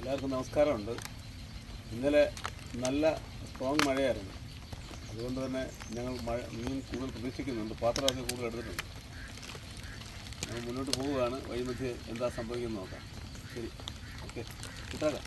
എല്ലാവർക്കും നമസ്കാരമുണ്ട്. ഇന്നലെ നല്ല സ്ട്രോങ് മഴയായിരുന്നു. അതുകൊണ്ട് തന്നെ ഞങ്ങൾ മഴ മീൻ കൂടുതൽ പ്രതീക്ഷിക്കുന്നുണ്ട്. പാത്രമൊക്കെ കൂടുതൽ എടുത്തിട്ടുണ്ട്. ഞങ്ങൾ മുന്നോട്ട് പോവുകയാണ്. വൈമധ്യം എന്താ സംഭവിക്കുന്നത് നോക്കാം. ശരി. ഓക്കെ. കിട്ടാക്കാം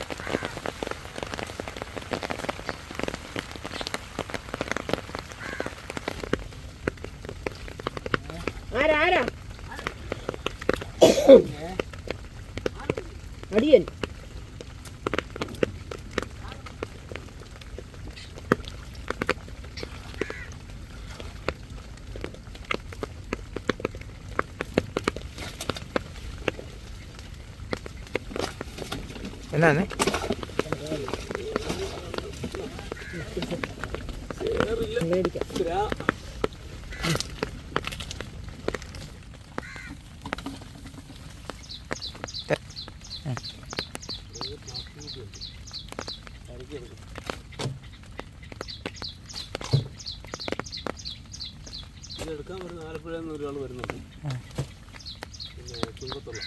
എന്നാന്ന് എടുക്കാൻ വരുന്ന ആലപ്പുഴയിൽ നിന്ന് ഒരാൾ വരുന്നുണ്ട്. പിന്നെ ചുങ്കത്തുള്ള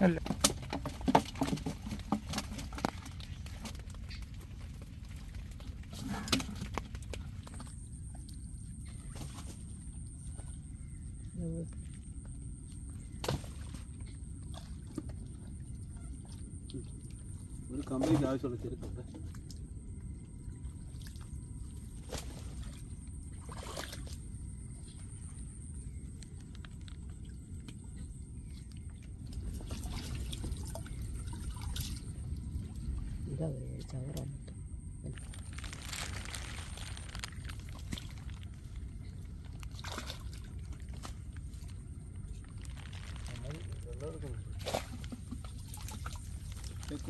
അല്ല. ഒരു കമ്പനിക്ക് ആവശ്യമുള്ള ചെരുപ്പുണ്ട്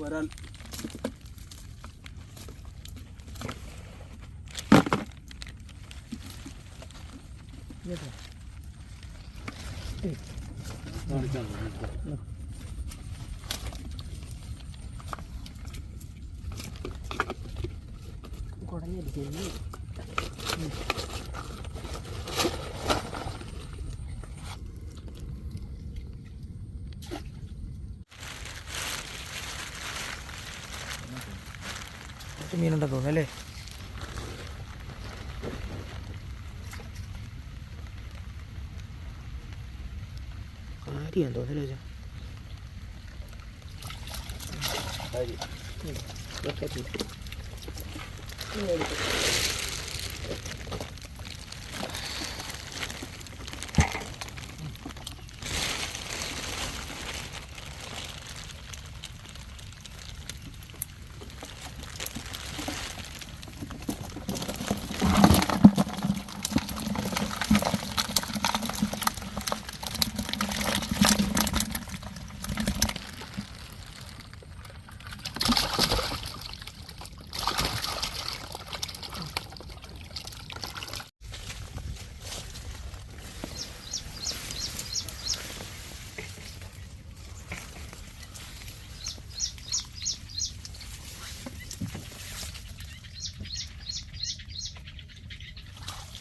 bubaran Iya, Eh. Nah, nah. കുറച്ച് മീനുണ്ടെന്ന് തോന്നുന്നു അല്ലേ? കാര്യമെന്ന് തോന്നുന്നില്ല കാര്യം.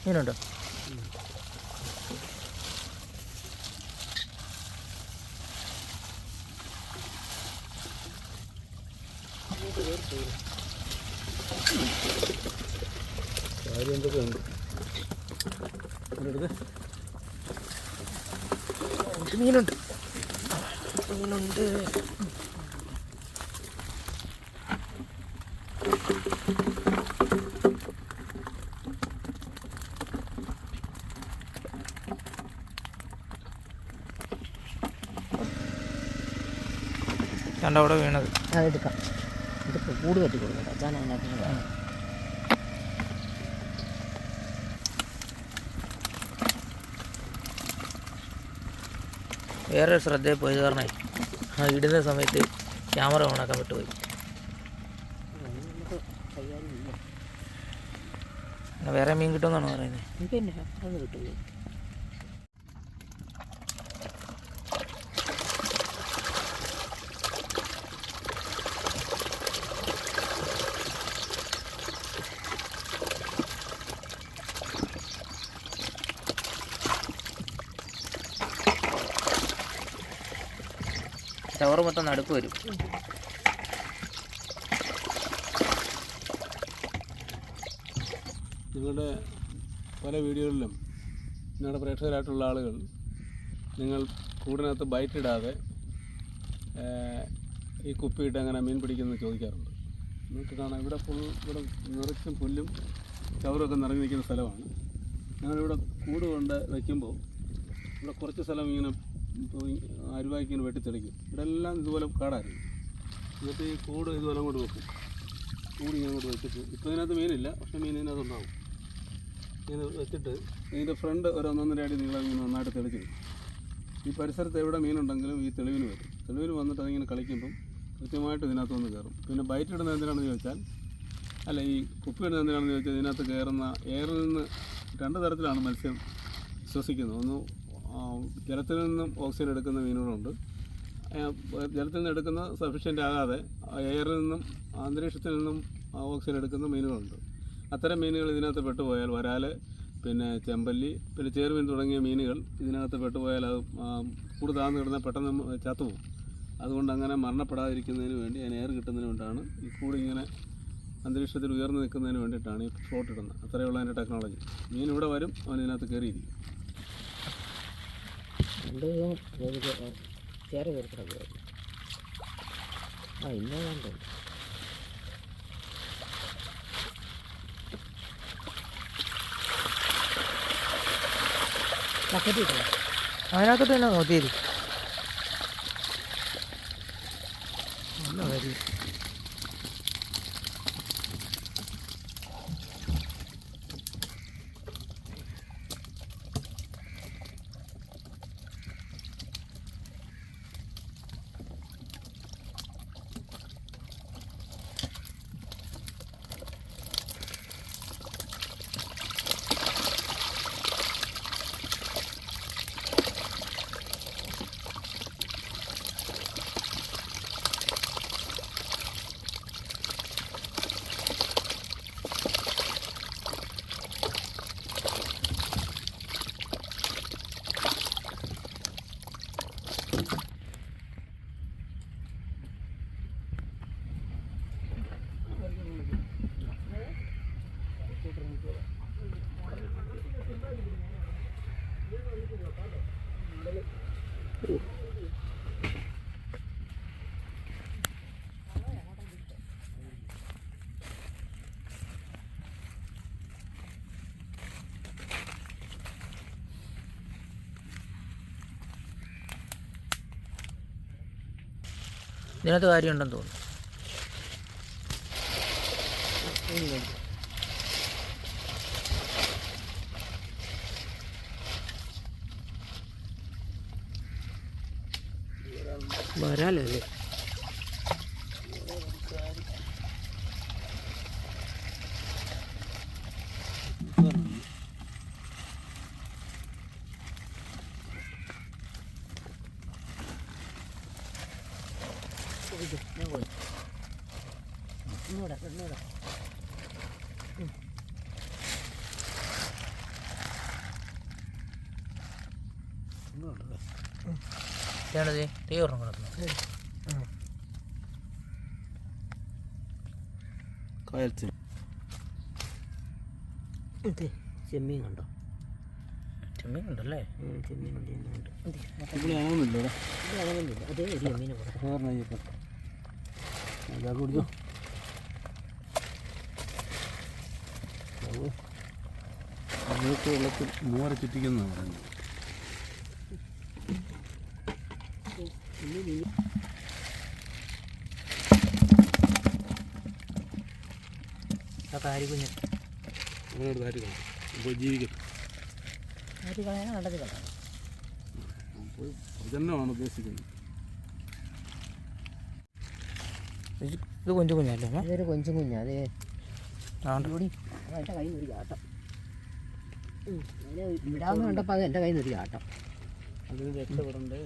മീനുണ്ടോ കാര്യം എന്തൊക്കെ ഉണ്ട് എടുത്ത് മീനുണ്ട് മീനുണ്ട് കണ്ട അവിടെ വീണത്. അതെടുക്കാം ഇതിപ്പോൾ കൂട് കെട്ടി കൊടുക്കട്ടെ അച്ഛൻ അതിനകത്ത്. വേറെ ശ്രദ്ധയിൽ പോയത് കാരണം ആ ഇടുന്ന സമയത്ത് ക്യാമറ ഓണാക്കാൻ വിട്ടുപോയി. വേറെ മീൻ കിട്ടുമെന്നാണ് പറയുന്നത്? മൊത്തം നടുക്ക് വരും. നിങ്ങളുടെ പല വീഡിയോകളിലും നിങ്ങളുടെ പ്രേക്ഷകരായിട്ടുള്ള ആളുകൾ നിങ്ങൾ കൂടിനകത്ത് ബൈറ്റ് ഇടാതെ ഏഹ്, ഈ കുപ്പിയിട്ട് അങ്ങനെ മീൻ പിടിക്കുന്നത് ചോദിക്കാറുണ്ട്. നിങ്ങൾക്ക് കാണാം ഇവിടെ ഫുൾ ഇവിടെ നിറച്ചും പുല്ലും ചവറൊക്കെ നിറഞ്ഞു നിൽക്കുന്ന സ്ഥലമാണ്. ഞങ്ങളിവിടെ കൂട് കൊണ്ട് വയ്ക്കുമ്പോൾ ഇവിടെ കുറച്ച് സ്ഥലം ഇങ്ങനെ അരുവാക്കി ഇങ്ങനെ വെട്ടിത്തെളിക്കും ഇവിടെ എല്ലാം ഇതുപോലെ കാടായിരുന്നു. എന്നിട്ട് ഈ കൂട് ഇതുപോലെ അങ്ങോട്ട് വെക്കും. കൂടി അങ്ങോട്ട് വെച്ചിട്ട് ഇപ്പോൾ ഇതിനകത്ത് മീനില്ല പക്ഷേ മീൻ ഇതിനകത്ത് ഉണ്ടാവും. ഇങ്ങനെ വെച്ചിട്ട് ഇതിന്റെ ഫ്രണ്ട് ഒരു ഒന്നൊന്നര അടി നീളം നന്നായിട്ട് തെളിച്ചിരിക്കും ഈ പരിസരത്ത് എവിടെ മീനുണ്ടെങ്കിലും ഈ തെളിവിന് വരും. തെളിവിന് വന്നിട്ട് അതിങ്ങനെ കളിക്കുമ്പം കൃത്യമായിട്ട് ഇതിനകത്ത് വന്ന് കയറും. പിന്നെ ബൈറ്റ് ഇടുന്നത് എന്തിനാണെന്ന് ചോദിച്ചാൽ അല്ല ഈ കുപ്പി ഇടുന്നത് എന്തിനാണെന്ന് ചോദിച്ചാൽ ഇതിനകത്ത് കയറുന്ന എയറിൽ നിന്ന് രണ്ട് തരത്തിലാണ് മത്സ്യം ശ്വസിക്കുന്നത്. ഒന്ന് ജലത്തിൽ നിന്നും ഓക്സിജൻ എടുക്കുന്ന മീനുകളുണ്ട്. ജലത്തിൽ നിന്ന് എടുക്കുന്ന സഫീഷ്യന്റ് ആകാതെ എയറിൽ നിന്നും അന്തരീക്ഷത്തിൽ നിന്നും ഓക്സിജൻ എടുക്കുന്ന മീനുകളുണ്ട്. അത്തരം മീനുകൾ ഇതിനകത്ത് പെട്ടുപോയാൽ വരാൽ പിന്നെ ചെമ്പല്ലി പിന്നെ ചേർമീൻ തുടങ്ങിയ മീനുകൾ ഇതിനകത്ത് പെട്ടുപോയാൽ അത് കൂടുതൽ കൂട് താഴ്ന്നു കിടന്നാൽ പെട്ടെന്ന് ചത്തുപോകും. അതുകൊണ്ട് അങ്ങനെ മരണപ്പെടാതിരിക്കുന്നതിന് വേണ്ടി അതിന് എയർ കിട്ടുന്നതിന് വേണ്ടിയാണ് ഈ കൂടി ഇങ്ങനെ അന്തരീക്ഷത്തിൽ ഉയർന്നു നിൽക്കുന്നതിന് വേണ്ടിയിട്ടാണ് ഈ ഷോട്ട് ഇടുന്നത്. അത്രയുള്ള അതിന്റെ ടെക്നോളജി. മീൻ ഇവിടെ വരും അവൻ ഇതിനകത്ത് കയറിയിരിക്കും. രണ്ട് ദിവസം ചേര കയറിക്കിടക്കുക ആ ഇന്നേ കണ്ടു അതിനകത്തോട്ട് തന്നെ നോക്കിയത് നല്ല കാര്യം ഇതിനകത്ത് കാര്യമുണ്ടെന്ന് തോന്നുന്നു. വരാലല്ലേ ഇതാണത് തീ ഒരെണ്ണം കിടക്കുന്നു ചെമ്മീൻ കണ്ടോ? ചെമ്മീൻ ഉണ്ടല്ലേ? ചെമ്മീൻ ഉണ്ട് ചെമ്മീനുണ്ട് ഇവിടെ ആവുന്നില്ല അതേ അതാ കുടിച്ചോ. നിങ്ങൾക്ക് വെള്ളത്തിൽ മോര ചുറ്റിക്കുന്ന പറയുന്നത്. ആ കാരിക്കുഞ്ഞ് അങ്ങനെ ഒരു കാര്യം ഇപ്പോൾ ജീവിക്കും കണ്ടത് കളയാനോ അപ്പോൾ പ്രജനനമാണ് ഉദ്ദേശിക്കുന്നത് ഇത് കൊഞ്ചു കുഞ്ഞു കുഞ്ഞല്ലേ ഇതൊരു കൊഞ്ചു കുഞ്ഞാ അതേ കൂടി എന്റെ നിന്ന് ഒരു ചാട്ടം വിടാമെന്ന് കണ്ടപ്പോൾ അത് എന്റെ കയ്യിൽ നിന്ന് ഒരു ചാട്ടം അതിന് രക്ഷപ്പെടണ്ടേ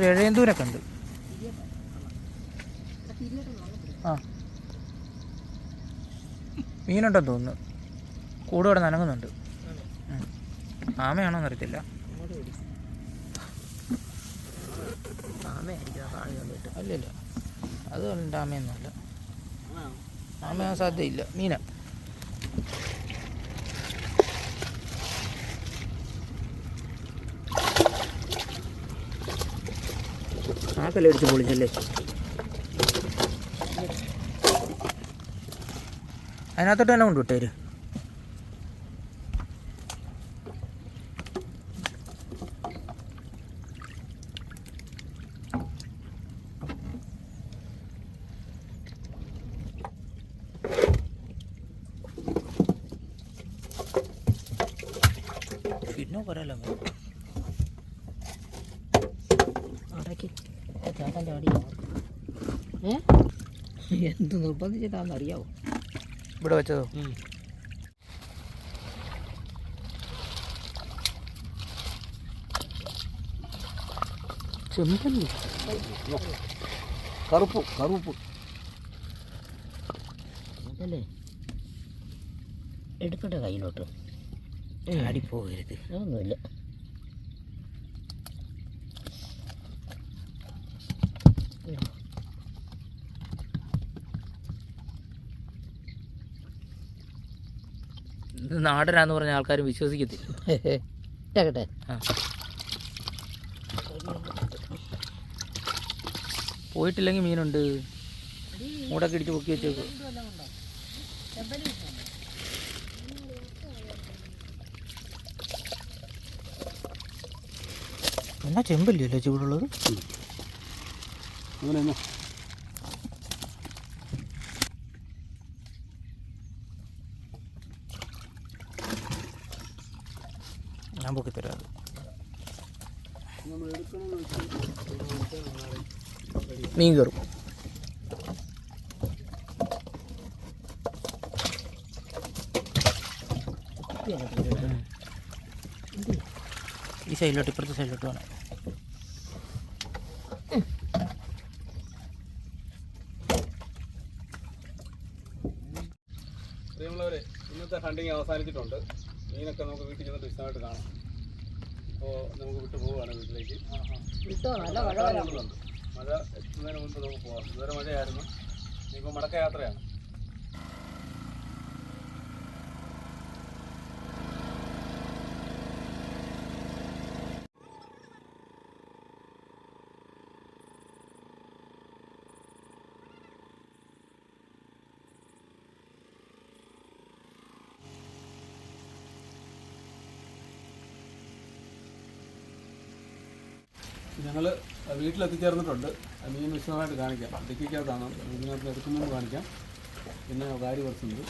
ഒരു എഴയന്തൂരൊക്കെ ഉണ്ട്. ആ. മീനുണ്ടെന്ന് തോന്നുന്നു. കൂടെ ഇവിടെ നനങ്ങുന്നുണ്ട്. ആമയാണോ എന്നറിയത്തില്ല. അല്ലല്ല. അത് ആമയൊന്നുമല്ല ആമയാൻ സാധ്യതയില്ല. മീന. ആക്കല്ലേ അടിച്ച് പൊളിച്ചല്ലേ? അതിനകത്തോട്ട് തന്നെ കൊണ്ടുവിട്ടേര്. എന്ത് നിർബന്ധിച്ചിട്ടാന്ന് അറിയാവോ? ഇവിടെ വെച്ചതോ? ചെമ്പല്ലി. കറുപ്പ് കറുപ്പ്. അതല്ലേ എടുക്കട്ടെ കയ്യിലോട്ട്. അടിപ്പോകരുത് അതൊന്നുമില്ല. ഇത് നാടനാന്ന് പറഞ്ഞ ആൾക്കാരും വിശ്വസിക്കത്തില്ല. ഇട്ടേക്കട്ടെ ആ. പോയിട്ടില്ലെങ്കിൽ മീനുണ്ട്. മൂടൊക്കെ ഇടിച്ച് പൊക്കി വെച്ചേക്കും. എന്നാ ചെമ്പല്ലേ ചൂടുള്ളത് അങ്ങനെ ഞാൻ പൊക്കി തരാം. അത്. മീൻ കയറും ഈ സൈഡിലോട്ട് ഇപ്പുറത്തെ സൈഡിലോട്ട് വേണം ഇന്നത്തെ ഹണ്ടിങ് അവസാനിച്ചിട്ടുണ്ട്. മീനൊക്കെ നമുക്ക് വീട്ടിൽ ചെന്നിട്ട് വിശദമായിട്ട് കാണാം. അപ്പോൾ നമുക്ക് വിട്ടു പോവുകയാണ് വീട്ടിലേക്ക്. മഴ എത്തുന്നതിന് മുൻപ് നമുക്ക് പോവാം. ഇതുവരെ മഴയായിരുന്നു. ഇനിയിപ്പോൾ മടക്ക യാത്രയാണ് ഞങ്ങൾ വീട്ടിലെത്തിച്ചേർന്നിട്ടുണ്ട്. മീൻ വിശദമായിട്ട് കാണിക്കാം. ഡിക്കിക്കകത്താണ് ഇതിനകത്ത് എടുക്കുമ്പോൾ കാണിക്കാം. പിന്നെ കാര്യം കുറച്ചുണ്ട്.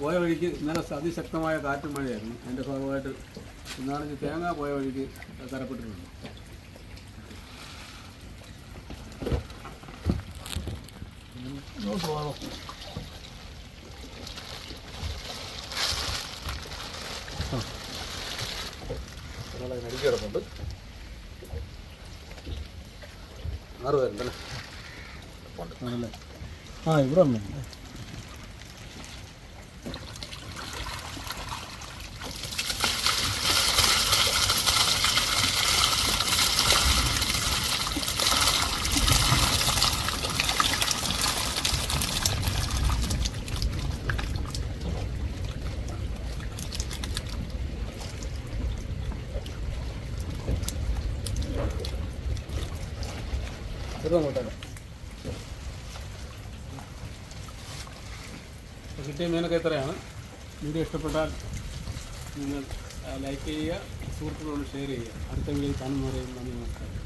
പോയ വഴിക്ക് ഇന്നലെ അതിശക്തമായ കാറ്റും മഴയായിരുന്നു. അതിന്റെ ഭാഗമായിട്ട് ഇന്നാണെങ്കിൽ തേങ്ങ പോയ വഴിക്ക് തരപ്പെട്ടിട്ടുണ്ട്. ഇങ്ങോട്ട് ആറ് പേരുണ്ടല്ലേ? ആ ഇവിടെ വന്നു. കിട്ടിയ മീനൊക്കെ ഇത്രയാണ് വീഡിയോ ഇഷ്ടപ്പെട്ടാൽ നിങ്ങൾ ലൈക്ക് ചെയ്യുക സുഹൃത്തുക്കളോട് ഷെയർ ചെയ്യുക. അടുത്ത വീഡിയോയിൽ കാണുന്നവരെയും നന്ദി നമസ്കാരം.